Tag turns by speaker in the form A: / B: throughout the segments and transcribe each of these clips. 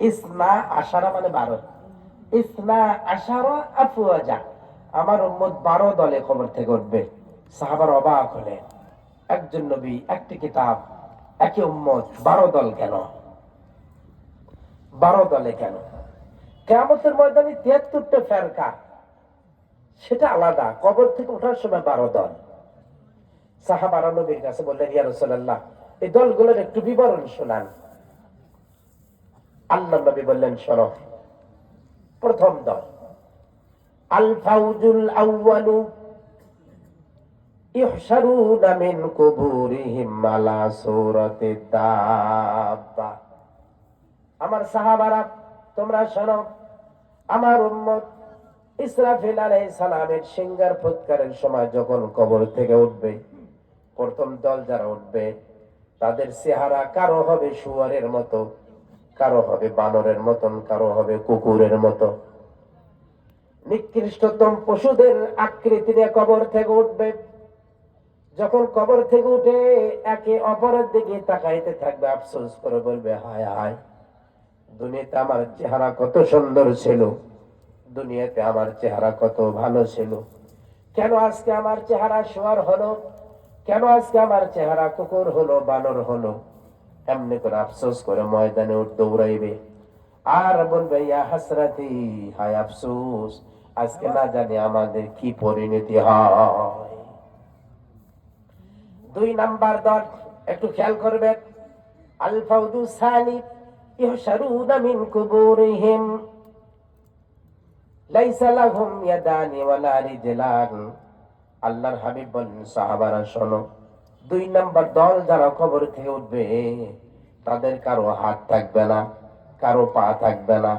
A: ISNA আশারা মানে বারো। ইসনা আশারা আমার উম্মত বারো দলে খবর থেকে উঠবে। সাহাবার অবাক একজন নবী, একটি কিতাব, একই উম্মত বারো দল কেন? বারো দলে কেন? কেমতের ময়দানে তিয়াত্তরটা ফেরকা, সেটা আলাদা। কবর থেকে ওঠার সময় বারো দল। সাহাবারা নবীর কাছে বললেন, ইয়া রাসূলুল্লাহ, এই দলগুলোর একটু বিবরণ শোনান। আল্লাহ নবী বললেন, শোনো। প্রথম দল। আল ফাউজুল আউয়ালু। ইহশারুনা মিন কুবুরিহিম আলা সূরাতি দাব্বা। আমার সাহাবারা, তোমরা শোনো, আমার উম্মত ইসরাফিল আলাইহিস সালামের সিঙ্গার ফুৎকারের সময় যখন কবর থেকে উঠবে, প্রথম দল যারা উঠবে, তাদের চেহারা কারও হবে শুয়ারের মতো। কারও হবে বানরের মতন, কারও হবে কুকুরের মতো। নিকৃষ্টতম পশুদের আকৃতি নিয়ে কবর থেকে উঠবে। যখন কবর থেকে উঠে একে অপরের দিকে তাকাইতে থাকবে, আফসোস করে বলবে, হায় হায়, দুনিয়াতে আমার চেহারা কত সুন্দর ছিল। দুনিয়াতে আমার চেহারা কত ভালো ছিল। কেন আজকে আমার চেহারা শোয়ার হলো? কেন আজকে আমার চেহারা কুকুর হলো, বানর হলো? এমনি করে আফসোস করে ময়দানে দৌড়াইবে আর বলবে ইয়া হাসরাতি আফসোস আজকে না জানি আমাদের কি পরিণতি হয় দুই নাম্বার দল একটু খেয়াল করবেন আল ফাউদু সানি ইহশারুনা মিন কুবুরিহিম লাইসা লাহুম ইয়াদানি ওয়ালা রিজলান আল্লাহর হাবিব বলেন সাহাবারা শোনো দুই নাম্বার দল যারা কবর থেকে উঠবে, তাদের কারও হাত থাকবে না, কারও পা থাকবে না,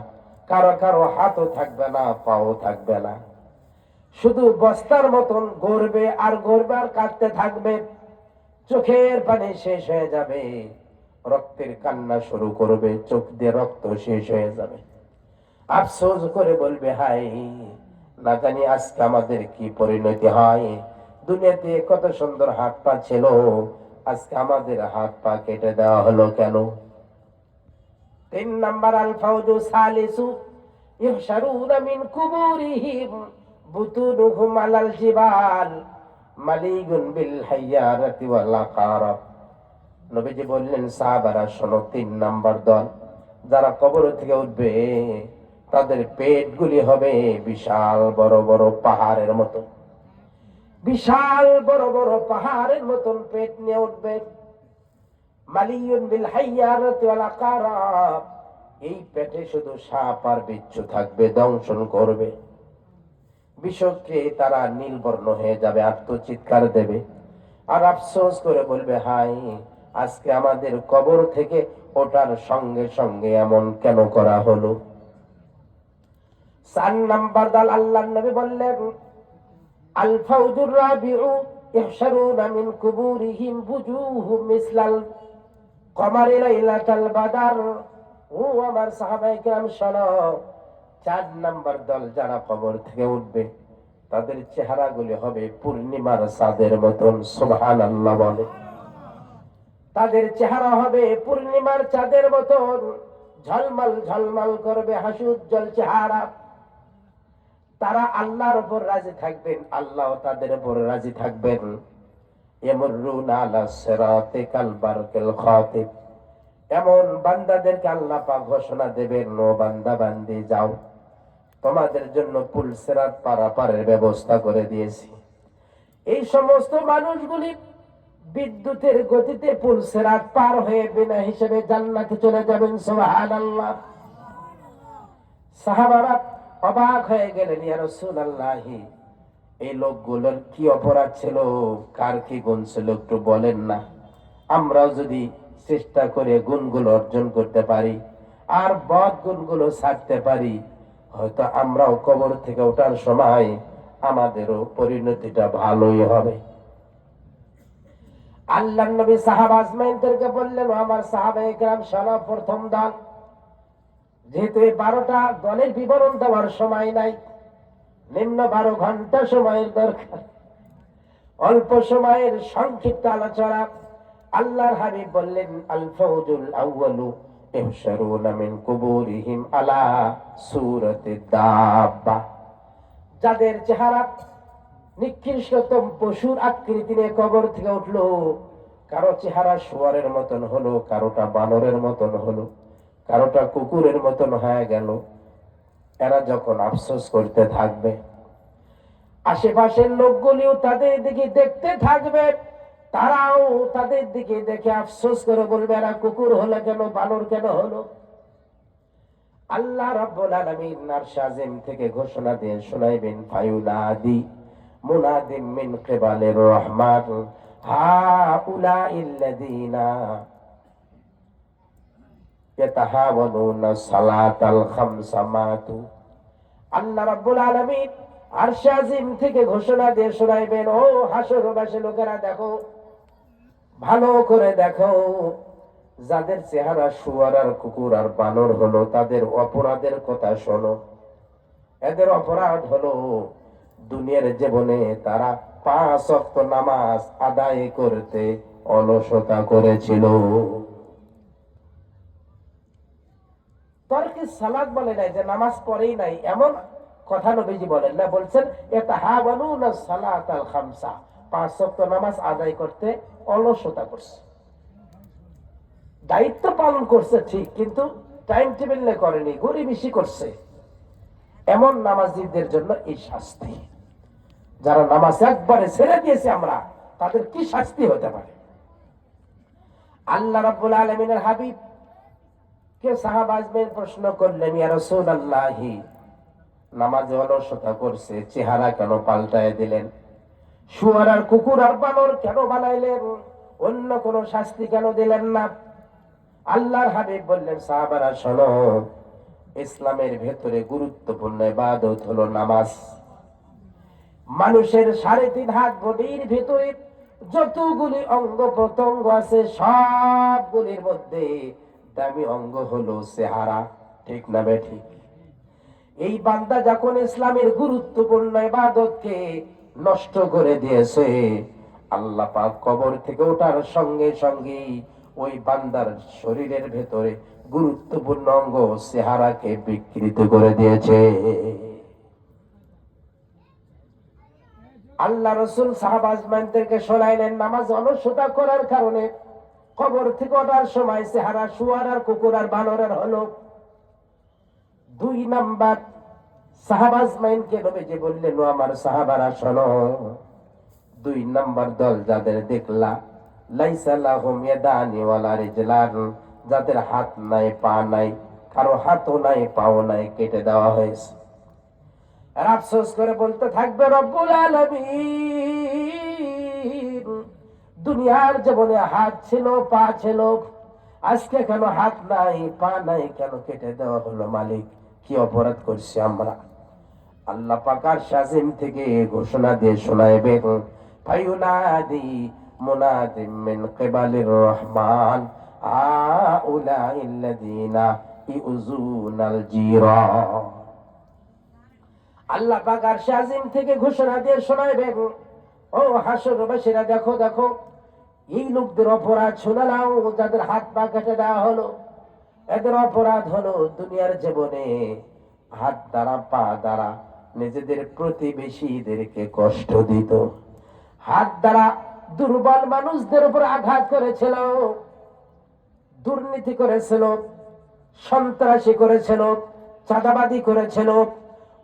A: কারও কারও হাতও থাকবে না, পাও থাকবে না। শুধু বস্তার মতন গড়বে আর গড়বে আর কাঁদতে থাকবে, চোখের পানি শেষ হয়ে যাবে, রক্তের কান্না শুরু করবে, চোখ দিয়ে রক্ত শেষ হয়ে যাবে। আফসোস করে বলবে হাই না জানি আজকে আমাদের কি পরিণতি হয়। দুনিয়াতে কত সুন্দর হাত পা ছিল, আজকে আমাদের হাত পা কেটে দেওয়া হলো কেন? তিন নাম্বার আল ফাউজু সালিসু, ইহশারুনা মিন কুবুরিহিম বুতুনুহুম আলাল জিবাল, মালিগুন বিল হাইয়ারাতি ওয়াল আকারাব। নবীজি বললেন, সাহাবারা শোনো, তিন নাম্বার দল, যারা কবর থেকে উঠবে, তাদের পেটগুলি হবে বিশাল বড় বড় পাহাড়ের মতো। বিশাল বড় বড় পাহাড়ের মতন পেট নিয়ে উঠবে। মালিয়ুন বিল হাইয়ারাতি ওয়াল আকারাব এই পেটে শুধু সাপ আর বিচ্ছু থাকবে, দংশন করবে। বিষকে তারা নীলবর্ণ হয়ে যাবে, আত্মচিৎকার দেবে। আর আফসোস করে বলবে, হাই, আজকে আমাদের কবর থেকে ওটার সঙ্গে সঙ্গে এমন কেন করা হলো? চার নাম্বার দাল আল্লাহ নবী বললেন ফাউজুর রাবিউ ইহশারুনা মিন কুবুরিহিম বুজুহুম মিসলাল কমারি লাইলাতাল বাদার। ও আমার সাহাবায়ে কেরাম, শোনো, চার নাম্বার দল যারা কবর থেকে উঠবে, তাদের চেহারাগুলি হবে পূর্ণিমার চাঁদের মতন, সুবহানাল্লাহ বলে। তাদের চেহারা হবে পূর্ণিমার চাঁদের মতন, ঝলমল ঝলমল করবে হাসুজ্জ্বল চেহারা। তারা আল্লাহর উপর রাজি থাকবেন, আল্লাহ তাদের উপর রাজি থাকবেন। ইয়ামুরুনা আলা সিরাতি কাল বারকিল খাতিব। এমন বান্দাদেরকে আল্লাহ পাক ঘোষণা দেবেন, ও বান্দা, বান্দি, যাও। তোমাদের জন্য পুল সেরাত পারাপারের ব্যবস্থা করে দিয়েছি। এই সমস্ত মানুষগুলি বিদ্যুতের গতিতে পুল সেরাত পার হয়ে বিনা হিসেবে জান্নাতে চলে যাবেন, সুবহানাল্লাহ। সাহাবারা অবাক হয়ে গেলেন এই লোকগুলোর কি অপরাধ ছিল? কার কি গুণ ছিল একটু বলেন না। আমরাও যদি চেষ্টা করে গুণগুলো অর্জন করতে পারি আর বদ গুণগুলো ছাড়তে পারি, হয়তো আমরাও কবর থেকে ওঠার সময় আমাদেরও পরিণতিটা ভালোই হবে। আল্লাহ নবী সাহাব আজমাইনদেরকে বললেন, "ও আমার সাহাবা শোনো, প্রথম দল যেহেতু এই বারোটা দলের বিবরণ দেওয়ার সময় নাই, নিম্ন বারো ঘণ্টা সময়ের দরকার। অল্প সময়ের সংক্ষিপ্ত আলোচনা, আল্লাহর হাবিব বললেন আল ফৌজুল দাব্বা। যাদের চেহারা নিকৃষ্টতম পশুর আকৃতি নিয়ে কবর থেকে উঠল, কারও চেহারা শুয়ারের মতন হলো, কারোটা বানরের মতন হলো। কারোটা কুকুরের মতন হয়ে গেল। এরা যখন আফসোস করতে থাকবে, আশেপাশের লোকগুলিও তাদের দিকে দেখতে থাকবে। তারাও তাদের দিকে দেখে আফসোস করে বলবে, এরা কুকুর হলো কেন, বানর কেন হলো? আল্লাহ রাব্বুল আলামিন নারশাজিম থেকে ঘোষণা দিয়ে শোনাইবেন ফায়ুনাদি মুনাদিম মিন কিবালির রহমান হাউলাইল্লাযীনা ইয়াতাহাওয়ানুনা সালাতাল খামসা মাতু আল্লাহ রাব্বুল আলামিন আরশাজিম থেকে ঘোষণা দিয়ে শোনাইবেন, ও হাসরবাসী লোকেরা, দেখো, ভালো করে দেখো, যাদের চেহারা শুয়ার আর কুকুর আর বানর হলো, তাদের অপরাধের কথা শোনো। এদের অপরাধ হলো, দুনিয়ার জীবনে তারা পাঁচ অক্ত নামাজ আদায় করতে অলসতা করেছিল। তর্কে সালাদ বলে নাই, যে নামাজ পড়েই নাই, এমন কথা নবীজি বলেন না, বলছেন এটা হা বানু না সালাত আল খামসা পাঁচ অক্ত নামাজ আদায় করতে অলসতা করছে। দায়িত্ব পালন করছে ঠিক, কিন্তু টাইম টেবিল টেবিলে করেনি গরিবেশি করছে। এমন নামাজিদের জন্য এই শাস্তি। যারা নামাজ একবারে ছেড়ে দিয়েছে আমরা, তাদের কি শাস্তি হতে পারে? আল্লাহ রাব্বুল আলমিনের হাবিব প্রশ্ন করলেন নামাজে অলসতা করছে, চেহারা কেন পাল্টায় দিলেন? শুয়ার আর কুকুর আর বানর কেন বানাইলেন? অন্য কোন শাস্তি কেন দিলেন না? আল্লাহর হাবিব বললেন, সাহাবারা, শোনো, ইসলামের ভেতরে গুরুত্বপূর্ণ ইবাদত হলো নামাজ। মানুষের সাড়ে তিন হাত বডির ভেতরে যতগুলি অঙ্গ প্রত্যঙ্গ আছে, সবগুলির মধ্যে দামি অঙ্গ হলো চেহারা, ঠিক না ঠিক? এই বান্দা যখন ইসলামের গুরুত্বপূর্ণ ইবাদতকে নষ্ট করে দিয়েছে, আল্লাহ পাক কবর থেকে ওঠার সঙ্গে সঙ্গে ওই বান্দার শরীরের ভেতরে গুরুত্বপূর্ণ অঙ্গ চেহারাকে বিকৃত করে দিয়েছে। আল্লাহ রসুল সাহাব আজমানদেরকে শোনাইলেন নামাজ অলসতা করার কারণে কবর থেকে ওঠার সময় চেহারা শুয়ার আর কুকুর আর বানরের হলো। দুই নাম্বার সাহাবাজ মাইনকে নবীজি বললেন আমার সাহাবারা, শোনো, দুই নাম্বার দল যাদের দেখলা, লাইসা লাহুম ইয়াদানি ওয়ালা রিজলান, যাদের হাত নাই, পা নাই, কারও হাতও নাই, পাও নাই, কেটে দেওয়া হয়েছে। আর আফসোস করে বলতে থাকবে, রব্বুল আলামিন দুনিয়ার জীবনে হাত ছিল, পা ছিল। আজকে কেন হাত নাই, পা নাই, কেন কেটে দেওয়া হলো মালিক? কি অপরাধ করছি আমরা? আল্লাহ পাকার শাসিম থেকে ঘোষণা দিয়ে শোনাইবে ফায়ুনাদি মুনাদিম মিন কিবালির রহমান আউলাইল্লাযীনা ইউযুনাল জিরান আল্লাহ পাকার শাসিম থেকে ঘোষণা দিয়ে শোনাইবে ও হাসরবাসীরা দেখো দেখো। এই লোকদের অপরাধ শুনে নাও, যাদের হাত পা কেটে দেওয়া হলো। এদের অপরাধ হলো দুনিয়ার জীবনে হাত দ্বারা, পা দ্বারা নিজেদের প্রতিবেশীদেরকে কষ্ট দিত। হাত দ্বারা দুর্বল মানুষদের উপর আঘাত করেছিল, দুর্নীতি করেছিল, সন্ত্রাসী করেছিল চাঁদাবাদি করেছিল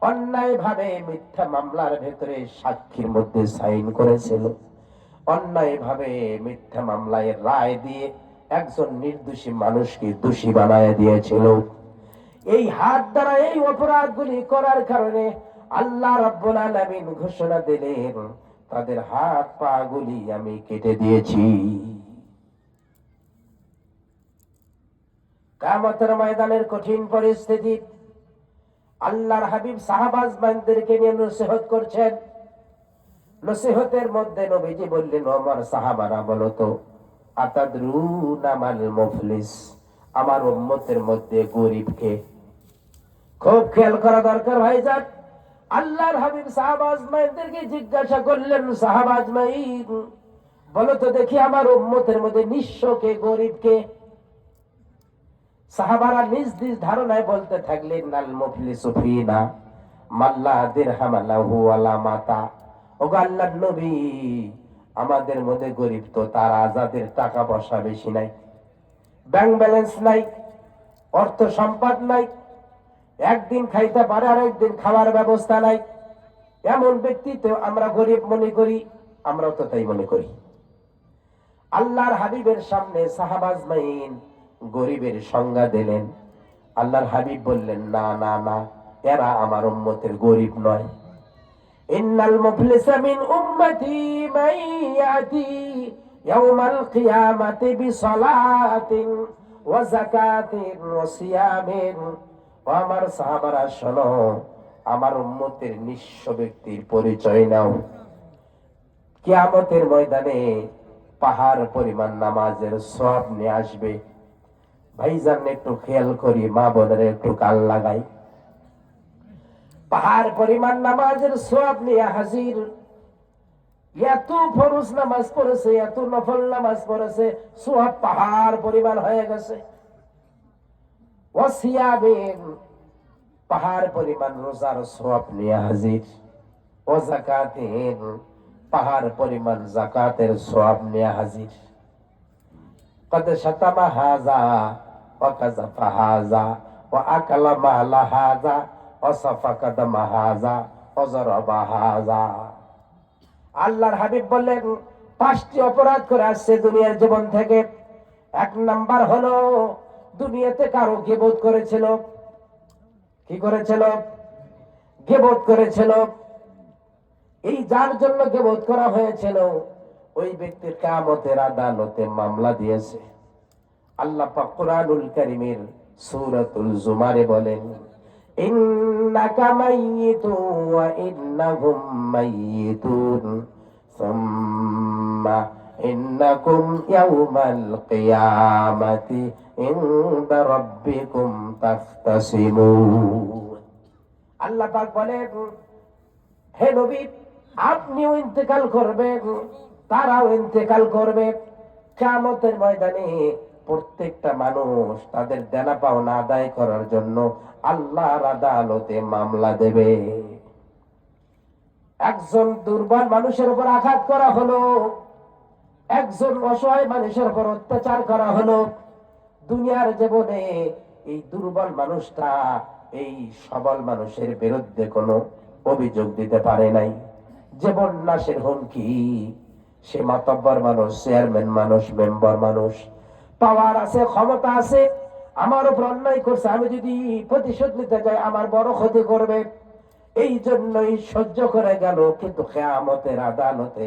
A: অন্যায় ভাবে মিথ্যা মামলার ভেতরে সাক্ষীর মধ্যে সাইন করেছিল। অন্যায় ভাবে মিথ্যা মামলায় রায় দিয়ে একজন নির্দোষী মানুষকে দোষী বানায় দিয়েছিল। এই হাত দ্বারা এই অপরাধগুলি করার কারণে আল্লাহ রাব্বুল আলামিন ঘোষণা দিলেন, তাদের হাত পা গুলি আমি কেটে দিয়েছি। কামতের ময়দানের কঠিন পরিস্থিতি, আল্লাহর হাবিব সাহাবাজ বানদেরকে নিয়ে নসিহত করছেন। নসিহতের মধ্যে নবীজি বললেন, আমার সাহাবারা বলো তো, আতাদরুন আমাল মুফলিস? আমার উম্মতের মধ্যে গরিবকে খুব খেয়াল করা দরকার ভাইজান। আল্লাহর হাবিব সাহাবাজ মাইনদেরকে জিজ্ঞাসা করলেন সাহাবাজ মাইন বলো তো দেখি আমার উম্মতের মধ্যে নিঃস্বকে গরিবকে সাহাবারা নিজ নিজ ধারণায় বলতে থাকলেন, নাল মুফলি সুফিনা মাল্লা দিরহাম লাহু ওয়ালা মাতা। ওগো নবী, আমাদের মধ্যে গরিব তো, তার আজাদের টাকা পয়সা বেশি নাই। ব্যাংক ব্যালেন্স নাই, অর্থ সম্পদ নাই, একদিন খাইতে পারে আর একদিন খাওয়ার ব্যবস্থা নাই। এমন ব্যক্তি তো আমরা গরিব মনে করি, আমরাও তো তাই মনে করি। আল্লাহর হাবিবের সামনে সাহাবাজ মাইন গরিবের সংজ্ঞা দিলেন। আল্লাহর হাবিব বললেন, না না না, এরা আমার উম্মতের গরিব নয়। ইন্নাল মুফলিসা মিন উম্মতি মান ইয়াতি ইয়াউমাল কিয়ামাতি বিসালাতিন ওয়া যাকাতিন ওয়া সিয়ামিন। আমার সাহাবারা আমার উম্মতের নিঃস্ব ব্যক্তির পরিচয় নাও। কিয়ামতের ময়দানে পাহাড় পরিমাণ নামাজের সব নিয়ে আসবে। ভাইজান, একটু খেয়াল করি মা বোনের একটু কাল লাগাই। পাহাড় পরিমাণ নামাজের সব নিয়ে হাজির। এত ফরুস নামাজ পড়েছে, এত নফল নামাজ পড়েছে সব পাহাড় পরিমাণ হয়ে গেছে। অসিয়াবেন পাহাড় পরিমাণ রোজার সব নিয়ে হাজির। ও জাকাতেন পাহাড় পরিমাণ জাকাতের সব নিয়ে হাজির। কত শতামা হাজা ও কাজা হাজা ও আকলা মালা হাজা অসাফা কাদাম হাজা অজরবা হাজা। আল্লাহর হাবিব বললেন, পাঁচটি অপরাধ করে আসছে দুনিয়ার জীবন থেকে। এক নাম্বার হলো, দুনিয়াতে কারও গেবোধ করেছিল। কি করেছিল? গেবোধ করেছিল। এই যার জন্য গেবোধ করা হয়েছিল, ওই ব্যক্তির কামতের আদালতে মামলা দিয়েছে। আল্লাহ পাকুরানুল করিমের সৌরাতুল জুমারে বলেন মাইয়িতুন ওয়া ইন্নাহুম মাইয়িতুন সুম্মা ইন্নাকুম ইয়াউমাল কিয়ামাতি ইনদা রাব্বিকুম তাখতাসিমুন আল্লাহ পাক হে নবী, আপনিও ইন্তেকাল করবেন, তারাও ইন্তেকাল করবে। কামতের ময়দানে প্রত্যেকটা মানুষ তাদের দেনা পাওনা আদায় করার জন্য আল্লাহর আদালতে মামলা দেবে। একজন দুর্বল মানুষের উপর আঘাত করা হলো, একজন অসহায় মানুষের উপর অত্যাচার করা হলো, দুনিয়ার জীবনে এই দুর্বল মানুষটা এই সবল মানুষের বিরুদ্ধে কোনো অভিযোগ দিতে পারে নাই। জীবন নাশের হুমকি, সে মাতব্বর মানুষ, চেয়ারম্যান মানুষ, মেম্বার মানুষ পাওয়ার আছে, ক্ষমতা আছে, আমার উপর অন্যায় করছে, আমি যদি প্রতিশোধ নিতে যাই, আমার বড় ক্ষতি করবে। এই জন্যই সহ্য করে গেল, কিন্তু কেয়ামতের আদালতে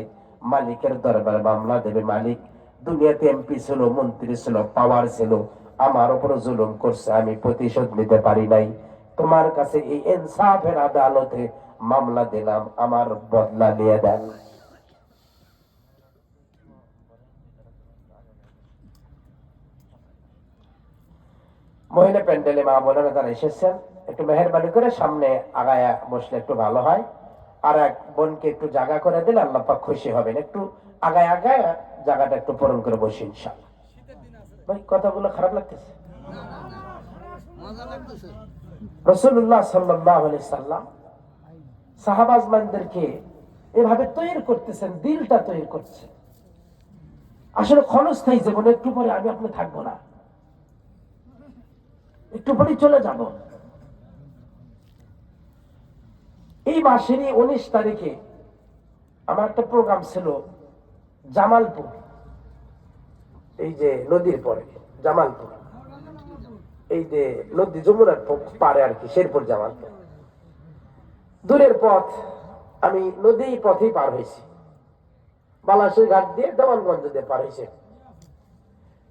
A: মালিকের দরবার মামলা দেবে মালিক। দুনিয়াতে এমপি ছিল, মন্ত্রী ছিল, পাওয়ার ছিল, আমার উপর জুলুম করছে, আমি প্রতিশোধ নিতে পারি নাই। তোমার কাছে এই ইনসাফের আদালতে মামলা দিলাম, আমার বদলা নিয়ে দেন মহিলা প্যান্ডেলে মা বোনেরা যারা এসেছেন, একটু মেহরবানি করে সামনে আগায়া বসলে একটু ভালো হয়। আর এক বোনকে একটু জায়গা করে দিলে আল্লাহ পাক খুশি হবেন। একটু আগায় আগায় জায়গাটা একটু পূরণ করে বসি ইনশাল্লাহ ভাই, কথাগুলো খারাপ লাগতেছে। রসুল্লাহ সাল্লাহ সাল্লাম সাহাবাজমানদেরকে এভাবে তৈরি করতেছেন, দিলটা তৈরি করছে। আসলে ক্ষণস্থায়ী জীবনে একটু পরে আমি আপনি থাকব না। একটু পরে চলে যাব। এই মাসেরই উনিশ তারিখে আমার একটা প্রোগ্রাম ছিল জামালপুর। এই যে নদীর পরে, জামালপুর। এই যে নদী যমুনার পারে আর কি, শেরপুর জামালপুর। দূরের পথ, আমি নদী পথেই পার হয়েছি। বালাসের ঘাট দিয়ে দেওয়ানগঞ্জ দিয়ে পার হয়েছে।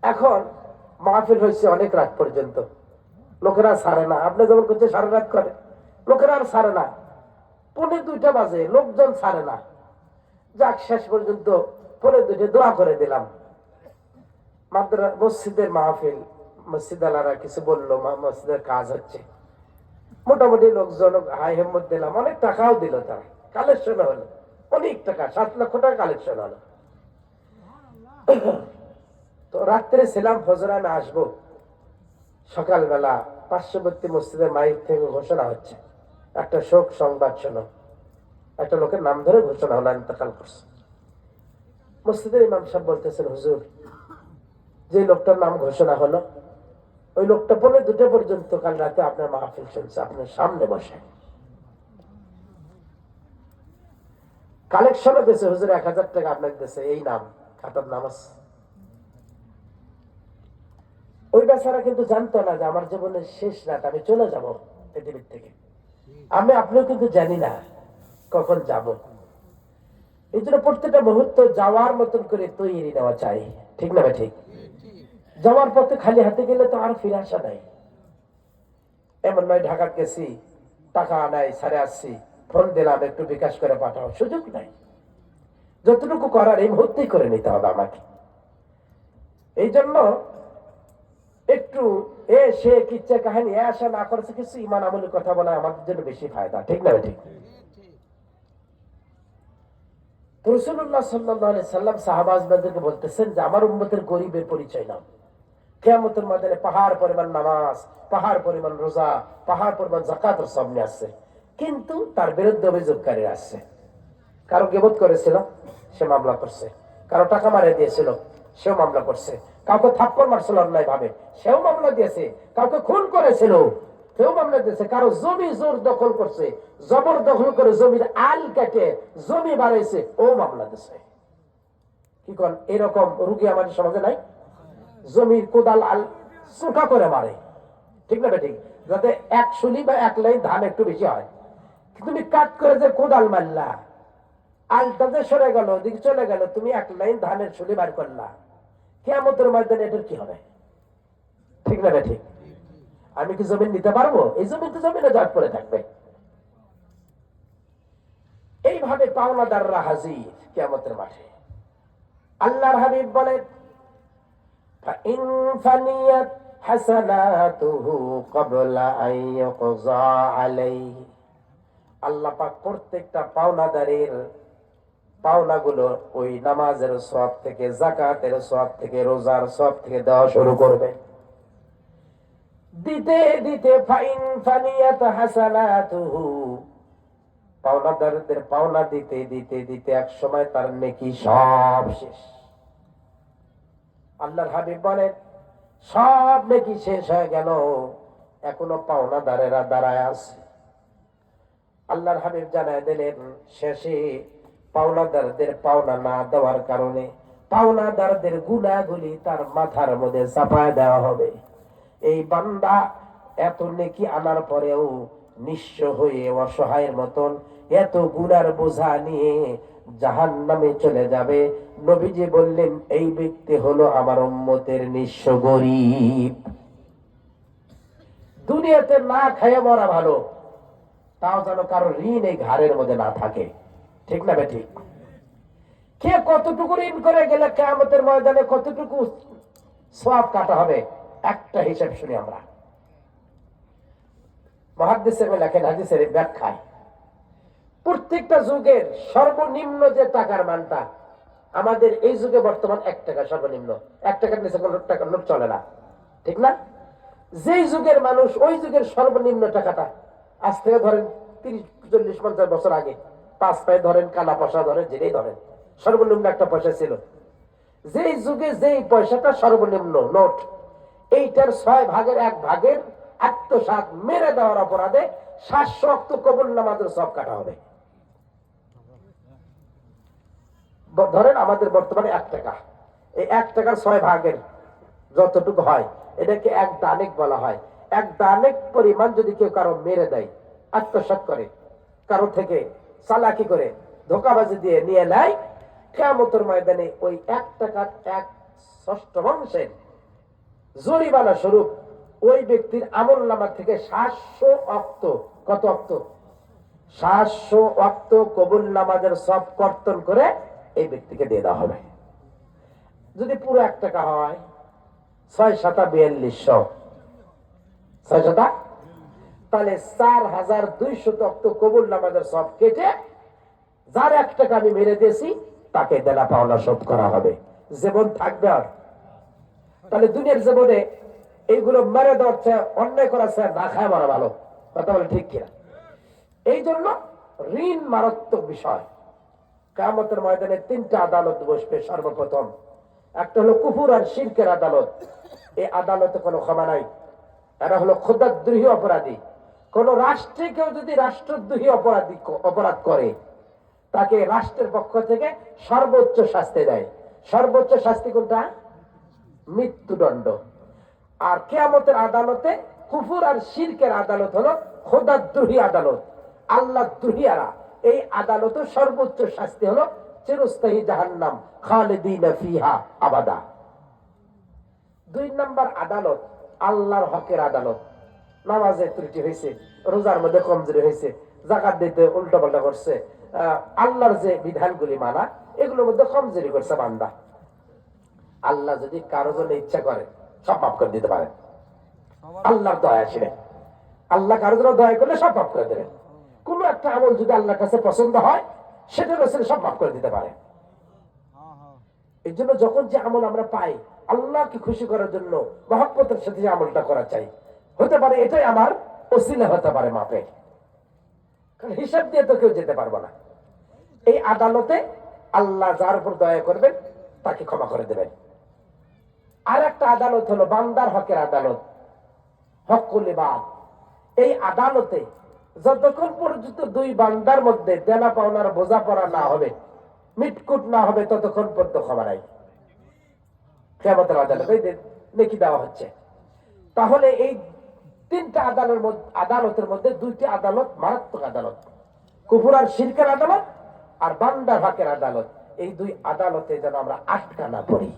A: এখন মাহফিল হয়েছে অনেক রাত পর্যন্ত। লোকেরা সারে না। আপনি যেমন করছে সারা রাত করে, লোকেরা আর সারে না। পনেরো দুইটা বাজে, লোকজন সারে না। যাক, শেষ পর্যন্ত পনেরো দুইটা দোয়া করে দিলাম। মাদ্রা মসজিদের মাহফিল, মসজিদ আলারা কিছু বলল মসজিদের কাজ হচ্ছে। মোটামুটি লোকজন হাই হেম্মত দিলাম, অনেক টাকাও দিল তারা। কালেকশন হলো, অনেক টাকা, সাত লক্ষ টাকা কালেকশন হলো। তো রাত্রে ছিলাম ফজর আমি আসব। সকালবেলা পার্শ্ববর্তী মসজিদের মাইক থেকে ঘোষণা হচ্ছে। একটা শোক সংবাদ শোনো। একটা লোকের নাম ধরে ঘোষণা হলো, ইন্তকাল করছে। মসজিদের ইমাম সাহেব বলতেছেন, হুজুর, যে লোকটার নাম ঘোষণা হলো, ওই লোকটা বলে দুটো পর্যন্ত কাল রাতে আপনার মাহফিল চলছে আপনার সামনে বসে। কালেকশনও দিয়েছে হুজুর, এক হাজার টাকা আপনাকে দিয়েছে এই নাম, খাতার নাম আছে। ওই বেচারা কিন্তু জানতো না যে আমার জীবনের শেষ রাত, আমি চলে যাব পৃথিবীর থেকে। আমি, আপনিও কিন্তু জানি না কখন যাব। এই জন্য প্রত্যেকটা মুহূর্ত যাওয়ার মতন করে তৈরি নেওয়া চাই। ঠিক না ঠিক? যাওয়ার পথে খালি হাতে গেলে তো আর ফিরে আসা নাই। এমন নয় ঢাকা গেছি, টাকা নাই সারে আসছি, ফোন দিলাম, একটু বিকাশ করে পাঠাও, সুযোগ নাই। যতটুকু করার এই মুহূর্তেই করে নিতে হবে আমাকে। এই জন্য একটু এ, সে কিচ্ছা কাহিনী? আসা, না করেছে, কিছু ইমান আমলের কথা বলা আমাদের জন্য বেশি ফায়দা। ঠিক না ঠিক? রসুল্লাহ সাল্লাহ সাল্লাম বলতেছেন যে, আমার গরিবের পরিচয় নাম কেয়ামতের মধ্যে পাহাড় পরিমাণ নামাজ, পাহাড় পরিমাণ রোজা, পাহাড় পরিমাণ সামনে আসছে। কিন্তু তার বিরুদ্ধে অভিযোগকারী আসছে। কারও গেবত করেছিল, সে মামলা করছে। কারও টাকা মারে দিয়েছিল, সেও মামলা করছে। কাউকে থাপ্পড় মারছিল অন্যায় ভাবে সেও মামলা দিয়েছে, কাউকে খুন করেছিল কেউ মামলা দিয়েছে, কারও জমি জোর দখল করছে, জবর দখল করে জমির আল কেটে জমি বাড়াইছে, ও মামলা দিয়েছে। কি কন, এরকম রুগী আমাদের সমাজে নাই? জমির কোদাল আল চোখা করে মারে। ঠিক না ঠিক যাতে এক শুলি বা এক লাইন ধান একটু বেশি হয়। তুমি কাট করে যে কোদাল মারলা, আলটা যে সরে গেল, ওদিকে চলে গেল, তুমি এক লাইন ধানের শুলি বার করলা। কেয়ামতের ময়দানে এটার কি হবে? ঠিক না ঠিক আমি কি জমিন নিতে পারব? এই জমিতে জমিনে জট করে থাকবে। এইভাবে পাওনাদাররা হাজির কেমতের মাঠে। আল্লাহর হাবিব বলেন আল্লাহ পাক প্রত্যেকটা পাওনাদারের পাওনাগুলো ওই নামাজের সব থেকে জাকাতের সব থেকে, রোজার সব থেকে দেওয়া শুরু করবে। দিতে দিতে ফাইন ফানিয়াত হাসানাতুহু। পাওনাদারদের পাওনা দিতে দিতে দিতে এক সময় তার নেকি সব শেষ। আল্লাহর হাবিব বলেন, সব নাকি শেষ হয়ে গেল, এখনও পাওনাদারেরা দাঁড়ায় আছে। আল্লাহর হাবিব জানায় দিলেন, শেষে পাওনাদারদের পাওনা না দেওয়ার কারণে পাওনাদারদের গুণাগুলি তার মাথার মধ্যে চাপায় দেওয়া হবে। এই বান্দা এত নেকি আনার পরেও নিঃস্ব হয়ে অসহায়ের মতন এত গুনার বোঝা নিয়ে জাহান নামে চলে যাবে। নবীজি বললেন, এই ব্যক্তি হলো আমার উম্মতের নিঃস্ব গরিব। দুনিয়াতে না খাইয়ে মরা ভালো, তাও যেন কারও ঋণ এই ঘাড়ের মধ্যে না থাকে। ঠিক না বে ঠিক কে কতটুকু ঋণ করে গেলে কেমতের ময়দানে কতটুকু সব কাটা হবে? একটা হিসাব শুনি আমরা। মহাদ্দেশের লেখেন, হাদিসের ব্যাখ্যায়, প্রত্যেকটা যুগের সর্বনিম্ন যে টাকার মানটা, আমাদের এই যুগে বর্তমান এক টাকা সর্বনিম্ন। এক টাকার নিচে কোনো টাকার নোট চলে না। ঠিক না? যেই যুগের মানুষ ওই যুগের সর্বনিম্ন টাকাটা, আজ থেকে ধরেন তিরিশ, চল্লিশ, পঞ্চাশ বছর আগে পাঁচ পায়ে ধরেন, কানা পয়সা ধরেন যেটাই ধরেন। সর্বনিম্ন একটা পয়সা ছিল। যেই যুগে যেই পয়সাটা সর্বনিম্ন, নোট। এইটার ছয় ভাগের এক ভাগের আত্মসাত মেরে দেওয়ার অপরাধে সাতশো কবুল নামাজের সব কাটা হবে। ধরেন আমাদের বর্তমানে এক টাকা। এই এক টাকার ছয় ভাগের যতটুকু হয়, এটাকে এক দানেক বলা হয়। এক দানেক পরিমাণ যদি কেউ কারও মেরে দেয়, আত্মসাত করে, কারও থেকে চালাকি করে ধোকাবাজি দিয়ে নিয়ে নেয়। কেমতর ময়দানে ওই এক টাকার এক ষষ্ঠ ষষ্ঠমাংশের জরিমানা স্বরূপ ওই ব্যক্তির আমল নামা থেকে সাতশো অক্ত, কত অক্ত? সাতশো অক্ত কবুল নামাজের সব কর্তন করে এই ব্যক্তিকে দিয়ে দেওয়া হবে। যদি পুরো এক টাকা হয়, ছয় সাতা বিয়াল্লিশশো। ছয় সাতা? তাহলে চার হাজার দুইশো অক্ত কবুল নামাজের সব কেটে, যার এক টাকা আমি মেরে দিয়েছি, তাকে দেনা পাওনা শোধ করা হবে। জীবন থাকবে আর। তাহলে দুনিয়ার জীবনে এইগুলো মেরে দেওয়ার চেয়ে অন্যায় করার চেয়ে না খায় মারা ভালো। কথা বলে ঠিক কিনা? এই জন্য ঋণ মারাত্মক বিষয়। কামতের ময়দানে তিনটা আদালত বসবে সর্বপ্রথম। একটা হলো কুকুর আর শিল্পের আদালত। এই আদালতে কোনো ক্ষমা নাই। এরা হলো ক্ষুদাদ্রোহী অপরাধী। কোন রাষ্ট্রে কেউ যদি রাষ্ট্রদ্রোহী অপরাধী অপরাধ করে, তাকে রাষ্ট্রের পক্ষ থেকে সর্বোচ্চ শাস্তি দেয়। সর্বোচ্চ শাস্তি কোনটা? মৃত্যুদণ্ড। আর কেয়ামতের আদালতে কুফুর আর শিরকের আদালত হলো খোদাদ্রোহী আদালত আল্লাহ দ্রোহিয়ারা। এই আদালতে সর্বোচ্চ শাস্তি হলো চিরস্থায়ী জাহান্নাম, খালেদিন ফিহা আবাদা। দুই নম্বর আদালত আল্লাহর হকের আদালত। নামাজে ত্রুটি হয়েছে, রোজার মধ্যে কমজোরি হয়েছে, জাকাত দিতে উল্টো পাল্টা করছে আল্লাহর যে বিধানগুলি মানা, এগুলোর মধ্যে কমজোরি করছে বান্দা। আল্লাহ যদি কারও জন্য ইচ্ছা করে, সব মাফ করে দিতে পারেন আল্লাহর দয়া ছিলেন। আল্লাহ কারও জন্য দয়া করলে সব মাফ করে দেবেন। কোন একটা আমল যদি আল্লাহর কাছে পছন্দ হয়, সেটা রসেল সব মাফ করে দিতে পারে। এই জন্য যখন যে আমল আমরা পাই, আল্লাহকে খুশি করার জন্য, মহাব্বতের সাথে যে আমলটা করা চাই হতে পারে, এটাই আমার অসিলা হতে পারে মাপে। কারণ হিসাব দিয়ে তো কেউ যেতে পারব না। এই আদালতে আল্লাহ যার উপর দয়া করবেন, তাকে ক্ষমা করে দেবেন। আর একটা আদালত হলো বান্দার হকের আদালত, হকুল বাদ এই আদালতে যতক্ষণ পর্যন্ত দুই বান্দার মধ্যে দেনা পাওনার বোঝাপড়া না হবে, মিটকুট না হবে, ততক্ষণ পর্যন্ত ক্ষমা নাই। কেমতের আদালত নেকি দেওয়া হচ্ছে। তাহলে এই তিনটা আদালতের মধ্যে আদালতের মধ্যে দুইটি আদালত, মারাত্মক আদালত। কুফুর আর শিরকের আদালত আর বান্দার হকের আদালত। এই দুই আদালতে যেন আমরা আটকা না পড়ি।